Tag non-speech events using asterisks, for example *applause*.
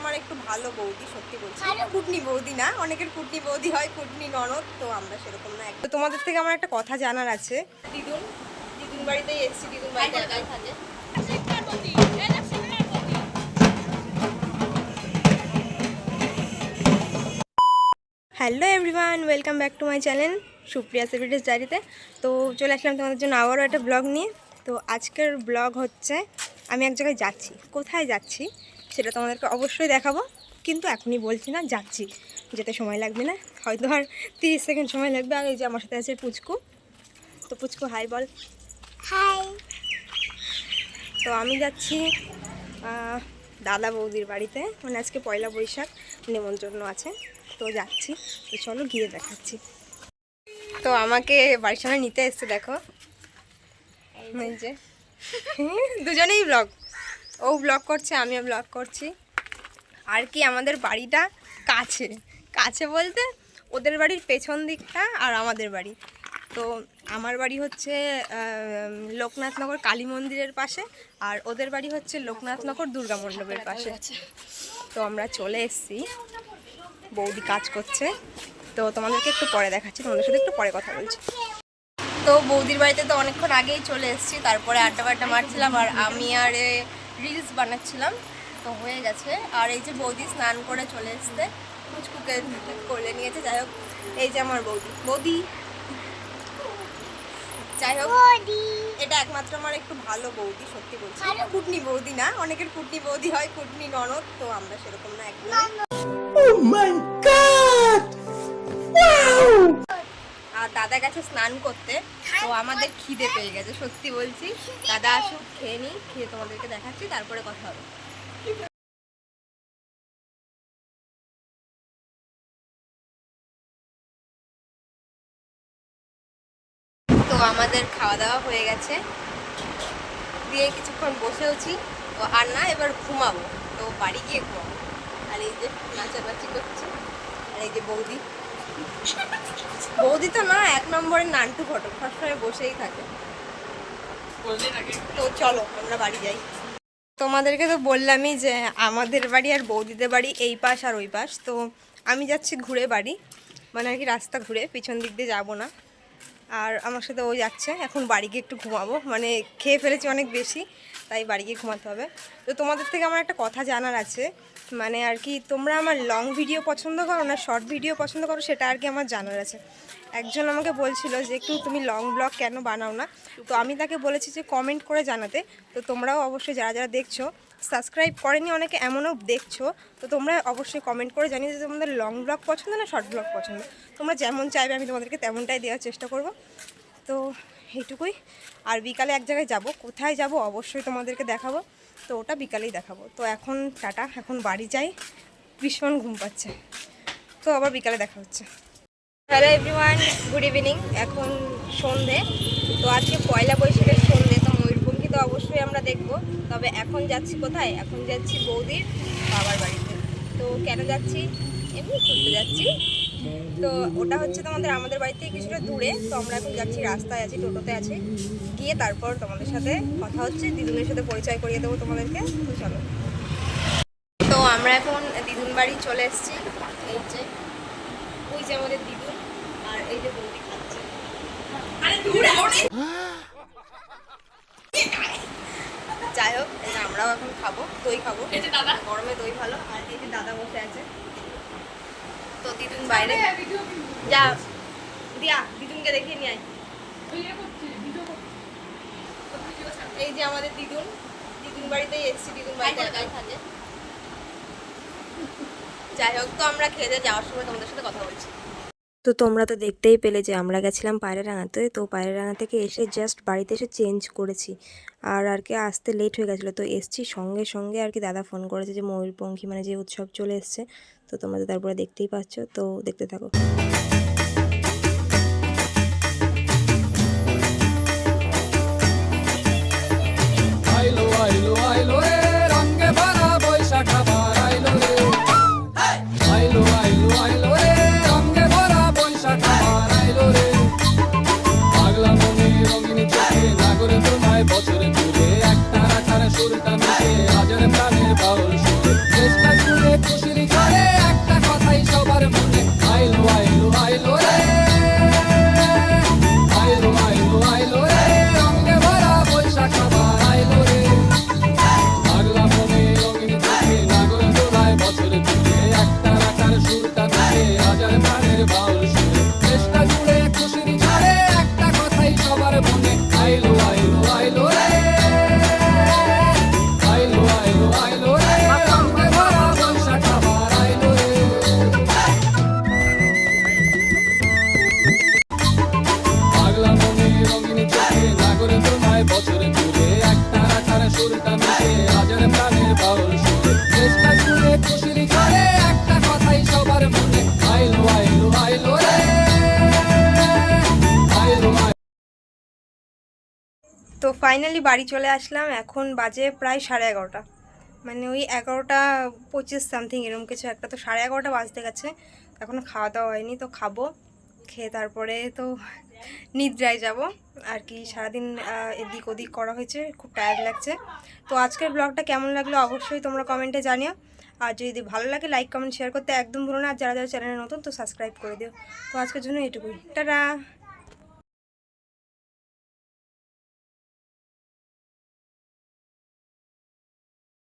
আমার একটু ভালো বৌদি সত্যি বলছি। কুটনি বৌদি না? অনেকের কুটনি বৌদি হয় কুটনি ননদ তো আমরা সেরকম না। তো তোমাদের থেকে আমার একটা কথা জানার আছে। দিদুন দিদুন বাড়িতেই এসেছি দিদুন বাড়িতে থাকে hello everyone welcome back to my channel Supriya সেভিডেস ডায়েরিতে তো চলে আসলাম তোমাদের জন্য আবারও একটা ব্লগ নিয়ে। তো আজকের ব্লগ হচ্ছে আমি এক জায়গায় যাচ্ছি। কোথায় যাচ্ছি? সেটা তোমাদেরকে অবশ্যই দেখাবো। কিন্তু এখনই বলছি না যাচ্ছি। যেতে সময় লাগবে না। হয়তো আর তিরিশ সেকেন্ড সময় লাগবে। আর এই যে আমার সাথে আছে পুচকু। তো পুচকু হাই বল। হাই। তো আমি যাচ্ছি দাদা বৌদির বাড়িতে। মানে আজকে পয়লা বৈশাখ নেমন্তন্ন আছে। তো যাচ্ছি। তো চলো গিয়ে দেখাচ্ছি। তো আমাকে বাড়ির সামনে নিতে এসছে দেখো। যে। *laughs* দুজনেই ব্লগ ও ব্লগ করছে, আমিও ব্লগ করছি। আর কি, আমাদের বাড়িটা কাছে। কাছে বলতে ওদের বাড়ির পেছন দিকটা আর আমাদের বাড়ি। তো আমার বাড়ি হচ্ছে লোকনাথনগর কালী মন্দিরের পাশে আর ওদের বাড়ি হচ্ছে লোকনাথনগর দুর্গা মণ্ডপের পাশে। তো আমরা চলে এসেছি। বৌদি কাজ করছে। তো তোমাদেরকে একটু পরে দেখাচ্ছি, তোমাদের সাথে একটু পরে কথা বলছি। তো বৌদির বাড়িতে তো অনেকক্ষণ আগেই চলে এসেছি, তারপরে আড্ডা বাড্ডা মারছিলাম আর আমি আর রিলস বানাচ্ছিলাম তো হয়ে গেছে। আর এই যে বৌদি স্নান করে চলে এসছে কুচকুকে করে নিয়েছে। যাই হোক এই যে আমার বৌদি। বৌদি! যাই হোক এটা একমাত্র আমার একটু ভালো বৌদি সত্যি বলছি। কুটনি বৌদি না অনেকের কুটনি বৌদি হয় কুটনি ননদ তো আমরা সেরকম না একদম দাদা গেছে স্নান করতে, তো আমাদের খিদে পেয়ে গেছে, সত্যি বলছি। দাদা আসুক, খেয়ে নিই খেয়ে তোমাদেরকে দেখাচ্ছি, তারপরে কথা হবে। তো আমাদের খাওয়া দাওয়া হয়ে গেছে। দিয়ে কিছুক্ষণ বসেওছি তো আর না, এবার ঘুমাবো। তো বাড়ি গিয়ে ঘুমাবো। আর এই যে নাচানাচি করছে, আর এই যে বৌদি। বৌদি তো না এক নম্বরে নান্টু ঘটক সবসময় বসেই থাকে। তো চলো আমরা বাড়ি যাই। তোমাদেরকে তো বললামই যে আমাদের বাড়ি আর বৌদিদের বাড়ি এই পাশ আর ওই পাশ তো আমি যাচ্ছি ঘুরে বাড়ি। মানে আর কি রাস্তা ঘুরে পিছন দিক দিয়ে যাব না। আর আমার সাথে ও যাচ্ছে। এখন বাড়ি গিয়ে একটু ঘুমাবো। মানে খেয়ে ফেলেছি অনেক বেশি, তাই বাড়ি গিয়ে ঘুমাতে হবে। তো তোমাদের থেকে আমার একটা কথা জানার আছে। মানে আর কি, তোমরা আমার লং ভিডিও পছন্দ করো না শর্ট ভিডিও পছন্দ করো, সেটা আর কি আমার জানার আছে। একজন আমাকে বলছিল যে, একটু তুমি লং ব্লগ কেন বানাও না? তো আমি তাকে বলেছি যে কমেন্ট করে জানাতে। তো তোমরাও অবশ্যই যারা যারা দেখছ সাবস্ক্রাইব করেনি, অনেকে এমনও দেখছ। তো তোমরা অবশ্যই কমেন্ট করে জানিয়ে যে তোমাদের লং ব্লগ পছন্দ না শর্ট ব্লগ পছন্দ। তোমরা যেমন চাইবে, আমি তোমাদেরকে তেমনটাই দেওয়ার চেষ্টা করব। তো এইটুকুই। আর বিকালে এক জায়গায় যাব। কোথায় যাব অবশ্যই তোমাদেরকে দেখাবো। তো ওটা বিকালেই দেখাবো। তো এখন টাটা, এখন বাড়ি যাই। ভীষণ ঘুম পাচ্ছে। তো আবার বিকালে দেখা হচ্ছে। হ্যালো এভরিওয়ান গুড ইভিনিং এখন সন্ধে। তো আজকে পয়লা বৈশাখের সন্ধে তো ময়ূরপঙ্খী তো অবশ্যই আমরা দেখব। তবে এখন যাচ্ছি কোথায়? এখন যাচ্ছি বৌদির বাবার বাড়িতে। তো কেন যাচ্ছি? এমনি ঘুরতে যাচ্ছি। তো ওটা হচ্ছে তোমাদের আমাদের বাড়ি থেকে কিছুটা দূরে। তো আমরা এখন যাচ্ছি, রাস্তায় আছি, টোটোতে আছি। গিয়ে তারপর তোমাদের সাথে কথা হচ্ছে। দিদুনের সাথে পরিচয় করিয়ে দেবো তোমাদেরকে। তো চলো। তো আমরা এখন দিদুন বাড়ি চলে এসেছি। এই যে, ওই যে আমাদের দিদুন আর এই যে বৌদি খাচ্ছে। যাই হোক এই যে খাব দই খাব। গরমে দই ভালো আর এই যে দাদা বসে আছে। তো দিদুন বাইরে যা দিয়া দিদুনকে দেখিয়ে নিয়ে আয়। এই যে আমাদের দিদুন দিদুন বাড়িতেই এসেছি দিদুন বাড়িতে একাই থাকে যাই হোক তো আমরা খেয়ে যাওয়ার সময় তোমাদের সাথে কথা বলছি। তো তোমরা তো দেখতেই পেলে যে আমরা গেছিলাম পায়রাডাঙ্গাতে তো পায়রাডাঙ্গা থেকে এসে জাস্ট বাড়িতে এসে চেঞ্জ করেছি। আর আর কি আসতে লেট হয়ে গেছিল। তো এসছি সঙ্গে সঙ্গে আর কি দাদা ফোন করেছে যে ময়ূরপঙ্খী মানে যে উৎসব চলে এসছে। তো তোমরা তো তারপরে দেখতেই পাচ্ছ। তো দেখতে থাকো। তো ফাইনালি বাড়ি চলে আসলাম, এখন বাজে প্রায় সাড়ে এগারোটা। মানে ওই এগারোটা পঁচিশ সামথিং এরম কিছু, একটা তো সাড়ে এগারোটা বাজতে গেছে এখনও খাওয়া দাওয়া হয়নি, তো খাব। খেয়ে তারপরে তো নিদ্রায় যাব। আর কি সারাদিন এদিক ওদিক করা হয়েছে, খুব টায়ার্ড লাগছে। তো আজকের ব্লগটা কেমন লাগল অবশ্যই তোমরা কমেন্টে জানিও। আর যদি ভালো লাগে লাইক কমেন্ট শেয়ার করতে একদম ভুলো না। আর যারা যারা চ্যানেলে নতুন, তো সাবস্ক্রাইব করে দিও। তো আজকের জন্য এটুকুই। টাটা!